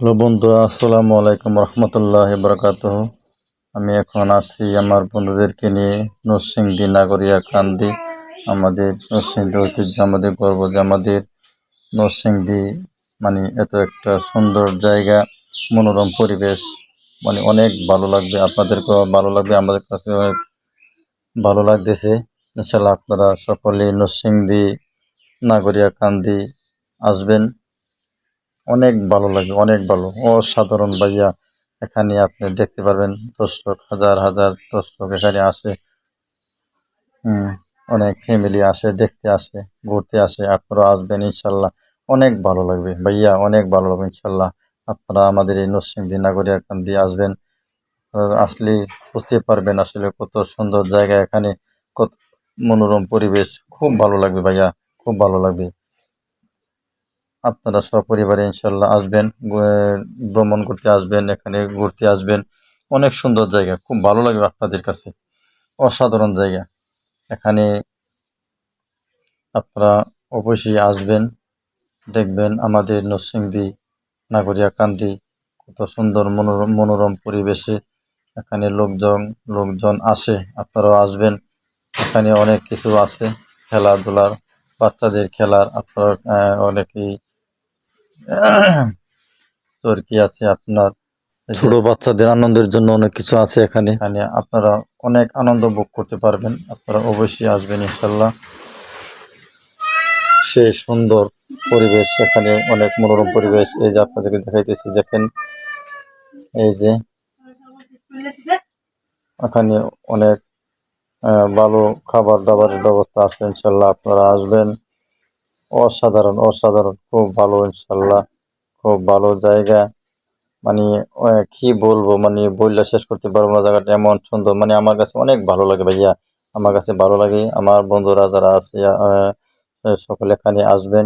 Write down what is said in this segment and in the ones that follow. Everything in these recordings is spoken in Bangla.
হ্যালো বন্ধু, আসসালামু আলাইকুম রহমতুল্লাহ বরকাত আমি এখন আসছি আমার বন্ধুদেরকে নিয়ে নরসিংদী নাগরিয়া কান্দি আমাদের নরসিংদী ঐতিহ্য, আমাদের গর্ব যে আমাদের নরসিংদী মানে এত একটা সুন্দর জায়গা, মনোরম পরিবেশ মানে অনেক ভালো লাগবে আপনাদেরকেও, ভালো লাগবে আমাদের কাছে অনেক ভালো লাগতেছে। ইনশাল্লাহ আপনারা সকলে নরসিংদী নাগরিয়া কান্দি আসবেন। অনেক ভালো লাগে, অনেক ভালো। অসাধারণ ভাইয়া, এখানে আপনি দেখতে পারবেন দর্শক, হাজার হাজার দর্শক এখানে আসে। অনেক ফ্যামিলি আসে, দেখতে আসে, ঘুরতে আসে আপনারা আসবেন ইনশাল্লাহ। অনেক ভালো লাগবে ভাইয়া, অনেক ভালো লাগবে ইনশাল্লাহ। আপনারা আমাদের এই নরসিংদী নাগরিয়া কান্দি আসবেন। আসলে বুঝতে পারবেন আসলে কত সুন্দর জায়গা এখানে, কত মনোরম পরিবেশ। খুব ভালো লাগবে ভাইয়া, খুব ভালো লাগবে। আপনারা সপরিবারে ইনশাল্লাহ আসবেন ভ্রমণ করতে আসবেন, এখানে ঘুরতে আসবেন। অনেক সুন্দর জায়গা, খুব ভালো লাগবে আপনাদের কাছে। অসাধারণ জায়গা। এখানে আপনারা অবশ্যই আসবেন, দেখবেন আমাদের নরসিংদী, নাগরিয়া কান্দি, কত সুন্দর মনোরম মনোরম পরিবেশে এখানে লোকজন লোকজন আসে, আপনারাও আসবেন। এখানে অনেক কিছু আছে, খেলাধুলার, বাচ্চাদের খেলার, আপনারা অনেকেই তোর কি আছে আপনার? ছোট বাচ্চাদের আনন্দের জন্য অনেক কিছু আছে এখানে। এখানে আপনারা অনেক আনন্দ ভোগ করতে পারবেন। আপনারা অবশ্যই আসবেন ইনশাল্লাহ সে সুন্দর পরিবেশ এখানে অনেক মনোরম পরিবেশ। এই যে আপনাদেরকে দেখাইতেছি দেখেন। এই যে এখানে অনেক ভালো খাবার দাবারের ব্যবস্থা আছে ইনশাল্লাহ আপনারা আসবেন। অসাধারণ অসাধারণ। খুব ভালো ইনশাল্লাহ খুব ভালো জায়গা। মানে কি বলব? মানে বললে শেষ করতে পারব না। জায়গাটা এমন সুন্দর। মানে আমার কাছে অনেক ভালো লাগে ভাইয়া। আমার কাছে ভালো লাগে। আমার বন্ধুরা যারা আছে সকলে এখানে আসবেন।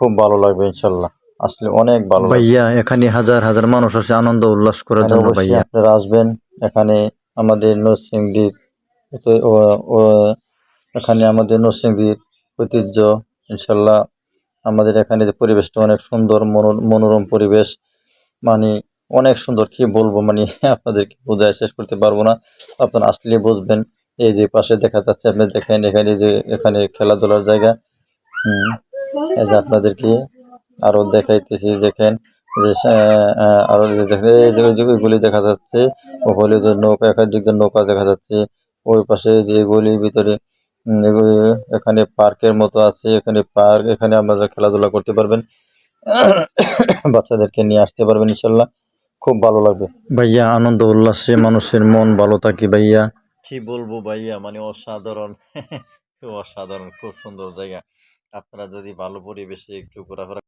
খুব ভালো লাগবে ইনশাল্লাহ আসলে অনেক ভালো ভাইয়া এখানে হাজার হাজার মানুষ আছে। আনন্দ উল্লাস করার জন্য ভাইয়া। আপনারা আসবেন। এখানে আমাদের নরসিংদীর এখানে আমাদের নরসিংদীর ঐতিহ্য ইনশাল্লাহ আমাদের এখানে যে পরিবেশটা অনেক সুন্দর মনো- মনোরম পরিবেশ মানে অনেক সুন্দর কি বলব মানে আপনাদেরকে বোঝায় শেষ করতে পারব না। আপনারা আসলে বুঝবেন এই যে পাশে দেখা যাচ্ছে আপনি দেখেন এখানে যে এখানে খেলাধুলার জায়গা। হুম এই যে আপনাদেরকে আরও দেখাইতেছি দেখেন যে আহ, আহ, আরও যে দেখেন এই যে ওই যে ওইগুলি দেখা যাচ্ছে ওগুলি নৌকা একাধিক নৌকা দেখা যাচ্ছে ওই পাশে যে এগুলির ভিতরে এখানে পার্কের মতো আছে এখানে পার্ক এখানে আপনারা খেলাধুলা করতে পারবেন। বাচ্চাদেরকে নিয়ে আসতে পারবেন ইনশাল্লাহ। খুব ভালো লাগবে। ভাইয়া আনন্দ উল্লাসে মানুষের মন ভালো থাকে ভাইয়া। কি বলব ভাইয়া মানে অসাধারণ। অসাধারণ খুব সুন্দর জায়গা। আপনারা যদি ভালো পরিবেশে একটু ঘোরাফেরা